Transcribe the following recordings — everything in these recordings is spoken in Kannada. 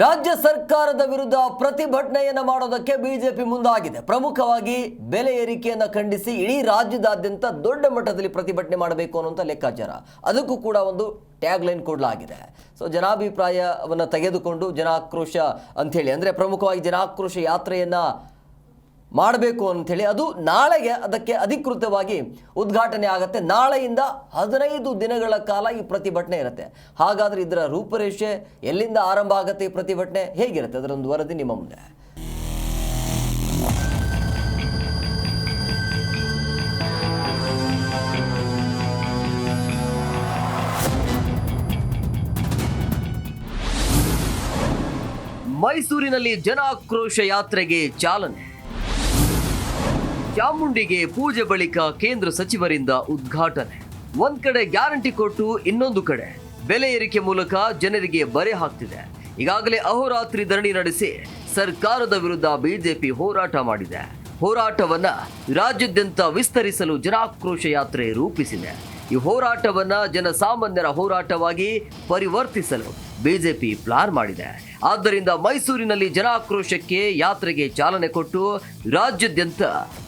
ರಾಜ್ಯ ಸರ್ಕಾರದ ವಿರುದ್ಧ ಪ್ರತಿಭಟನೆಯನ್ನ ಮಾಡೋದಕ್ಕೆ ಬಿಜೆಪಿ ಮುಂದಾಗಿದೆ. ಪ್ರಮುಖವಾಗಿ ಬೆಲೆ ಏರಿಕೆಯನ್ನು ಖಂಡಿಸಿ ಇಡೀ ರಾಜ್ಯದಾದ್ಯಂತ ದೊಡ್ಡ ಮಟ್ಟದಲ್ಲಿ ಪ್ರತಿಭಟನೆ ಮಾಡಬೇಕು ಅನ್ನುವಂಥ ಲೆಕ್ಕಾಚಾರ. ಅದಕ್ಕೂ ಕೂಡ ಒಂದು ಟ್ಯಾಗ್ ಲೈನ್ ಕೊಡಲಾಗಿದೆ. ಸೊ ಜನಾಭಿಪ್ರಾಯವನ್ನು ತೆಗೆದುಕೊಂಡು ಜನಾಕ್ರೋಶ ಅಂಥೇಳಿ, ಅಂದರೆ ಪ್ರಮುಖವಾಗಿ ಜನಾಕ್ರೋಶ ಯಾತ್ರೆಯನ್ನ ಮಾಡಬೇಕು ಅಂಥೇಳಿ ಅದು ನಾಳೆಗೆ ಅದಕ್ಕೆ ಅಧಿಕೃತವಾಗಿ ಉದ್ಘಾಟನೆ ಆಗುತ್ತೆ. ನಾಳೆಯಿಂದ ಹದಿನೈದು ದಿನಗಳ ಕಾಲ ಈ ಪ್ರತಿಭಟನೆ ಇರುತ್ತೆ. ಹಾಗಾದ್ರೆ ಇದರ ರೂಪರೇಷೆ ಎಲ್ಲಿಂದ ಆರಂಭ ಆಗುತ್ತೆ ಈ ಪ್ರತಿಭಟನೆ? ಹೇಗಿರುತ್ತೆ? ಅದರೊಂದು ವರದಿ ನಿಮ್ಮ ಮುಂದೆ. ಮೈಸೂರಿನಲ್ಲಿ ಜನಾಕ್ರೋಶ ಯಾತ್ರೆಗೆ ಚಾಲನೆ. ಚಾಮುಂಡಿಗೆ ಪೂಜೆ ಬಳಿಕ ಕೇಂದ್ರ ಸಚಿವರಿಂದ ಉದ್ಘಾಟನೆ. ಒಂದ್ ಕಡೆ ಗ್ಯಾರಂಟಿ ಕೊಟ್ಟು ಇನ್ನೊಂದು ಕಡೆ. ಬೆಲೆ ಏರಿಕೆ ಮೂಲಕ ಜನರಿಗೆ ಬರೆ ಹಾಕ್ತಿದೆ. ಈಗಾಗಲೇ ಅಹೋರಾತ್ರಿ ಧರಣಿ ನಡೆಸಿ ಸರ್ಕಾರದ ವಿರುದ್ಧ ಬಿಜೆಪಿ ಹೋರಾಟ ಮಾಡಿದೆ. ಹೋರಾಟವನ್ನ ರಾಜ್ಯಾದ್ಯಂತ ವಿಸ್ತರಿಸಲು ಜನಾಕ್ರೋಶ ಯಾತ್ರೆ ರೂಪಿಸಿದೆ. ಈ ಹೋರಾಟವನ್ನ ಜನಸಾಮಾನ್ಯರ ಹೋರಾಟವಾಗಿ ಪರಿವರ್ತಿಸಲು ಬಿಜೆಪಿ ಪ್ಲಾನ್ ಮಾಡಿದೆ. ಆದ್ದರಿಂದ ಮೈಸೂರಿನಲ್ಲಿ ಜನಾಕ್ರೋಶಕ್ಕೆ ಯಾತ್ರೆಗೆ ಚಾಲನೆ ಕೊಟ್ಟು ರಾಜ್ಯಾದ್ಯಂತ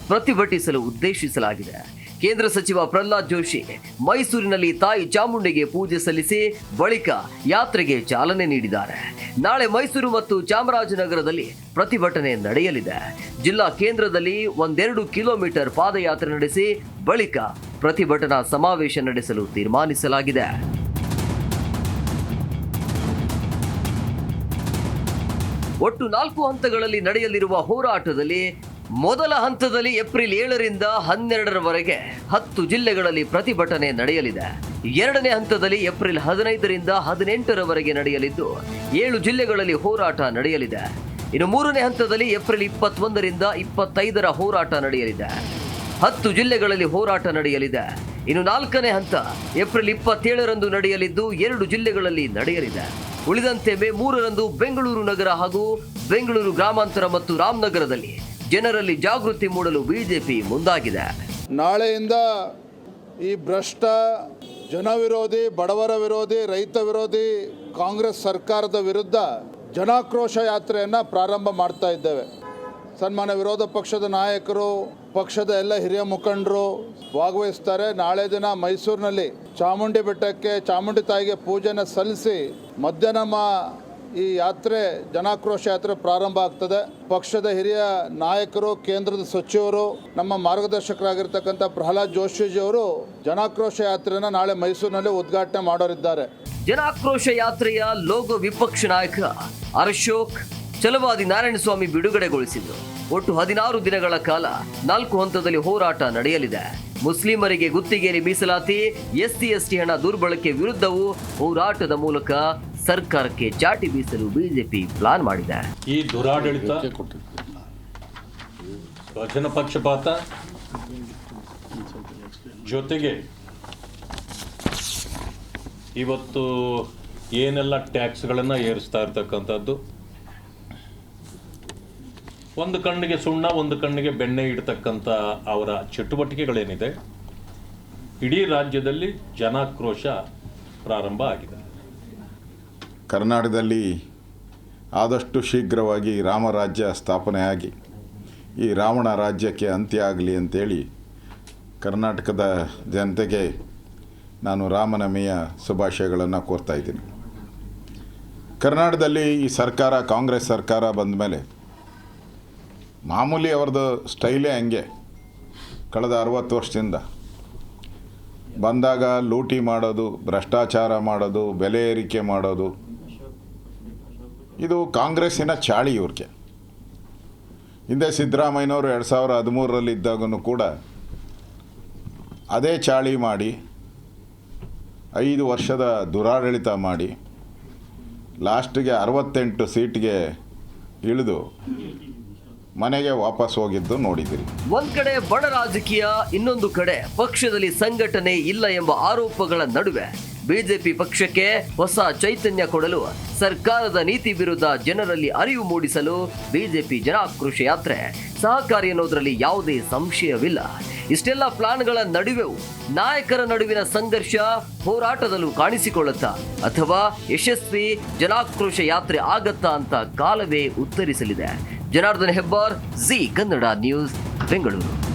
ಪ್ರತಿಭಟಿಸಲು ಉದ್ದೇಶಿಸಲಾಗಿದೆ. ಕೇಂದ್ರ ಸಚಿವ ಪ್ರಹ್ಲಾದ್ ಜೋಶಿ ಮೈಸೂರಿನಲ್ಲಿ ತಾಯಿ ಚಾಮುಂಡಿಗೆ ಪೂಜೆ ಸಲ್ಲಿಸಿ ಬಳಿಕ ಯಾತ್ರೆಗೆ ಚಾಲನೆ ನೀಡಿದ್ದಾರೆ. ನಾಳೆ ಮೈಸೂರು ಮತ್ತು ಚಾಮರಾಜನಗರದಲ್ಲಿ ಪ್ರತಿಭಟನೆ ನಡೆಯಲಿದೆ. ಜಿಲ್ಲಾ ಕೇಂದ್ರದಲ್ಲಿ ಒಂದೆರಡು ಕಿಲೋಮೀಟರ್ ಪಾದಯಾತ್ರೆ ನಡೆಸಿ ಬಳಿಕ ಪ್ರತಿಭಟನಾ ಸಮಾವೇಶ ನಡೆಸಲು ತೀರ್ಮಾನಿಸಲಾಗಿದೆ. ಒಟ್ಟು ನಾಲ್ಕು ಹಂತಗಳಲ್ಲಿ ನಡೆಯಲಿರುವ ಹೋರಾಟದಲ್ಲಿ ಮೊದಲ ಹಂತದಲ್ಲಿ ಏಪ್ರಿಲ್ ಏಳರಿಂದ ಹನ್ನೆರಡರವರೆಗೆ ಹತ್ತು ಜಿಲ್ಲೆಗಳಲ್ಲಿ ಪ್ರತಿಭಟನೆ ನಡೆಯಲಿದೆ. ಎರಡನೇ ಹಂತದಲ್ಲಿ ಏಪ್ರಿಲ್ ಹದಿನೈದರಿಂದ ಹದಿನೆಂಟರವರೆಗೆ ನಡೆಯಲಿದ್ದು, ಏಳು ಜಿಲ್ಲೆಗಳಲ್ಲಿ ಹೋರಾಟ ನಡೆಯಲಿದೆ. ಇನ್ನು ಮೂರನೇ ಹಂತದಲ್ಲಿ ಏಪ್ರಿಲ್ ಇಪ್ಪತ್ತೊಂದರಿಂದ ಇಪ್ಪತ್ತೈದರ ಹೋರಾಟ ನಡೆಯಲಿದೆ. ಹತ್ತು ಜಿಲ್ಲೆಗಳಲ್ಲಿ ಹೋರಾಟ ನಡೆಯಲಿದೆ. ಇನ್ನು ನಾಲ್ಕನೇ ಹಂತ ಏಪ್ರಿಲ್ ಇಪ್ಪತ್ತೇಳರಂದು ನಡೆಯಲಿದ್ದು, ಎರಡು ಜಿಲ್ಲೆಗಳಲ್ಲಿ ನಡೆಯಲಿದೆ. ಉಳಿದಂತೆ ಮೇ ಮೂರರಂದು ಬೆಂಗಳೂರು ನಗರ ಹಾಗೂ ಬೆಂಗಳೂರು ಗ್ರಾಮಾಂತರ ಮತ್ತು ರಾಮನಗರದಲ್ಲಿ ಜನರಲ್ಲಿ ಜಾಗೃತಿ ಮೂಡಲು ಬಿಜೆಪಿ ಮುಂದಾಗಿದೆ. ನಾಳೆಯಿಂದ ಈ ಭ್ರಷ್ಟ ಜನವಿರೋಧಿ, ಬಡವರ ವಿರೋಧಿ, ರೈತ ವಿರೋಧಿ, ಕಾಂಗ್ರೆಸ್ ಸರ್ಕಾರದ ವಿರುದ್ಧ ಜನಾಕ್ರೋಶ ಯಾತ್ರೆಯನ್ನು ಪ್ರಾರಂಭ ಮಾಡ್ತಾ ಇದ್ದೇವೆ. ಸನ್ಮಾನ ವಿರೋಧ ಪಕ್ಷದ ನಾಯಕರು, ಪಕ್ಷದ ಎಲ್ಲ ಹಿರಿಯ ಮುಖಂಡರು ಭಾಗವಹಿಸ್ತಾರೆ. ನಾಳೆ ದಿನ ಮೈಸೂರಿನಲ್ಲಿ ಚಾಮುಂಡಿ ಬೆಟ್ಟಕ್ಕೆ ಚಾಮುಂಡಿ ತಾಯಿಗೆ ಪೂಜೆನ ಸಲ್ಲಿಸಿ ಮಧ್ಯಾಹ್ನ ಈ ಯಾತ್ರೆ ಜನಾಕ್ರೋಶ ಯಾತ್ರೆ ಪ್ರಾರಂಭ ಆಗ್ತದೆ. ಪಕ್ಷದ ಹಿರಿಯ ನಾಯಕರು, ಕೇಂದ್ರದ ಸಚಿವರು, ನಮ್ಮ ಮಾರ್ಗದರ್ಶಕರಾಗಿರ್ತಕ್ಕಂಥ ಪ್ರಹ್ಲಾದ್ ಜೋಶಿಜಿಯವರು ಜನಾಕ್ರೋಶ ಯಾತ್ರೆನ ನಾಳೆ ಮೈಸೂರಿನಲ್ಲಿ ಉದ್ಘಾಟನೆ ಮಾಡೋರಿದ್ದಾರೆ. ಜನಾಕ್ರೋಶ ಯಾತ್ರೆಯ ಲೋಗೋ ವಿಪಕ್ಷ ನಾಯಕ ಅಶೋಕ್ ನಾರಾಯಣ ನಾರಾಯಣಸ್ವಾಮಿ ಬಿಡುಗಡೆಗೊಳಿಸಿದ್ರು. ಒಟ್ಟು ಹದಿನಾರು ದಿನಗಳ ಕಾಲ ನಾಲ್ಕು ಹಂತದಲ್ಲಿ ಹೋರಾಟ ನಡೆಯಲಿದೆ. ಮುಸ್ಲಿಮರಿಗೆ ಗುತ್ತಿಗೆಯಲ್ಲಿ ಮೀಸಲಾತಿ, ಎಸ್ಸಿ, ಎಸ್ಟಿ ಹಣ ದುರ್ಬಳಕೆ ವಿರುದ್ಧವೂ ಹೋರಾಟದ ಮೂಲಕ ಸರ್ಕಾರಕ್ಕೆ ಚಾಟಿ ಬೀಸಲು ಬಿಜೆಪಿ ಪ್ಲಾನ್ ಮಾಡಿದೆ. ಈ ದುರಾಡಳಿತ, ಸ್ವಜನ ಪಕ್ಷಪಾತ ಜೊತೆಗೆ ಇವತ್ತು ಏನೆಲ್ಲ ಟ್ಯಾಕ್ಸ್ಗಳನ್ನು ಏರಿಸ್ತಾ ಇರ್ತಕ್ಕಂಥದ್ದು? ಒಂದು ಕಣ್ಣಿಗೆ ಸುಣ್ಣ, ಒಂದು ಕಣ್ಣಿಗೆ ಬೆಣ್ಣೆ ಇಡ್ತಕ್ಕಂಥ ಅವರ ಚಟುವಟಿಕೆಗಳೇನಿದೆ? ಇಡೀ ರಾಜ್ಯದಲ್ಲಿ ಜನಾಕ್ರೋಶ ಪ್ರಾರಂಭ ಆಗಿದೆ. ಕರ್ನಾಟಕದಲ್ಲಿ ಆದಷ್ಟು ಶೀಘ್ರವಾಗಿ ರಾಮರಾಜ್ಯ ಸ್ಥಾಪನೆಯಾಗಿ, ಈ ರಾವಣ ರಾಜ್ಯಕ್ಕೆ ಅಂತ್ಯ ಆಗಲಿ ಅಂತೇಳಿ ಕರ್ನಾಟಕದ ಜನತೆಗೆ ನಾನು ರಾಮನವಮಿಯ ಶುಭಾಶಯಗಳನ್ನು ಕೋರ್ತಾ ಇದ್ದೀನಿ. ಕರ್ನಾಟಕದಲ್ಲಿ ಈ ಸರ್ಕಾರ, ಕಾಂಗ್ರೆಸ್ ಸರ್ಕಾರ ಬಂದ ಮೇಲೆ ಮಾಮೂಲಿ ಅವ್ರದ್ದು ಸ್ಟೈಲೇ ಹಂಗೆ. ಕಳೆದ ಅರವತ್ತು ವರ್ಷದಿಂದ ಬಂದಾಗ ಲೂಟಿ ಮಾಡೋದು, ಭ್ರಷ್ಟಾಚಾರ ಮಾಡೋದು, ಬೆಲೆ ಏರಿಕೆ ಮಾಡೋದು ಇದು ಕಾಂಗ್ರೆಸ್ಸಿನ ಚಾಳಿ ಇವ್ರಿಗೆ. ಹಿಂದೆ ಸಿದ್ದರಾಮಯ್ಯನವರು ಎರಡು ಸಾವಿರ ಹದಿಮೂರರಲ್ಲಿ ಕೂಡ ಅದೇ ಚಾಳಿ ಮಾಡಿ, ಐದು ವರ್ಷದ ದುರಾಡಳಿತ ಮಾಡಿ, ಲಾಸ್ಟಿಗೆ ಅರವತ್ತೆಂಟು ಸೀಟ್ಗೆ ಇಳಿದು ಮನೆಗೆ ವಾಪಸ್ ಹೋಗಿದ್ದು ನೋಡಿದ್ದೀರಿ. ಒಂದ್ ಕಡೆ ಬಡ ರಾಜಕೀಯ, ಇನ್ನೊಂದು ಕಡೆ ಪಕ್ಷದಲ್ಲಿ ಸಂಘಟನೆ ಇಲ್ಲ ಎಂಬ ಆರೋಪಗಳ ನಡುವೆ ಬಿಜೆಪಿ ಪಕ್ಷಕ್ಕೆ ಹೊಸ ಚೈತನ್ಯ ಕೊಡಲು ಸರ್ಕಾರದ ನೀತಿ ವಿರುದ್ಧ ಜನರಲ್ಲಿ ಅರಿವು ಮೂಡಿಸಲು ಬಿಜೆಪಿ ಜನಾಕ್ರೋಶ ಯಾತ್ರೆ. ಸಹಕಾರಿ ಅನ್ನೋದರಲ್ಲಿ ಯಾವುದೇ ಸಂಶಯವಿಲ್ಲ. ಇಷ್ಟೆಲ್ಲ ಪ್ಲಾನ್ಗಳ ನಡುವೆ ನಾಯಕರ ನಡುವಿನ ಸಂಘರ್ಷ ಹೋರಾಟದಲ್ಲೂ ಕಾಣಿಸಿಕೊಳ್ಳುತ್ತಾ ಅಥವಾ ಯಶಸ್ವಿ ಜನಾಕ್ರೋಶ ಯಾತ್ರೆ ಆಗತ್ತಾ ಅಂತ ಕಾಲವೇ ಉತ್ತರಿಸಲಿದೆ. Janardhan Hebbar, G Kannada news, Bengaluru.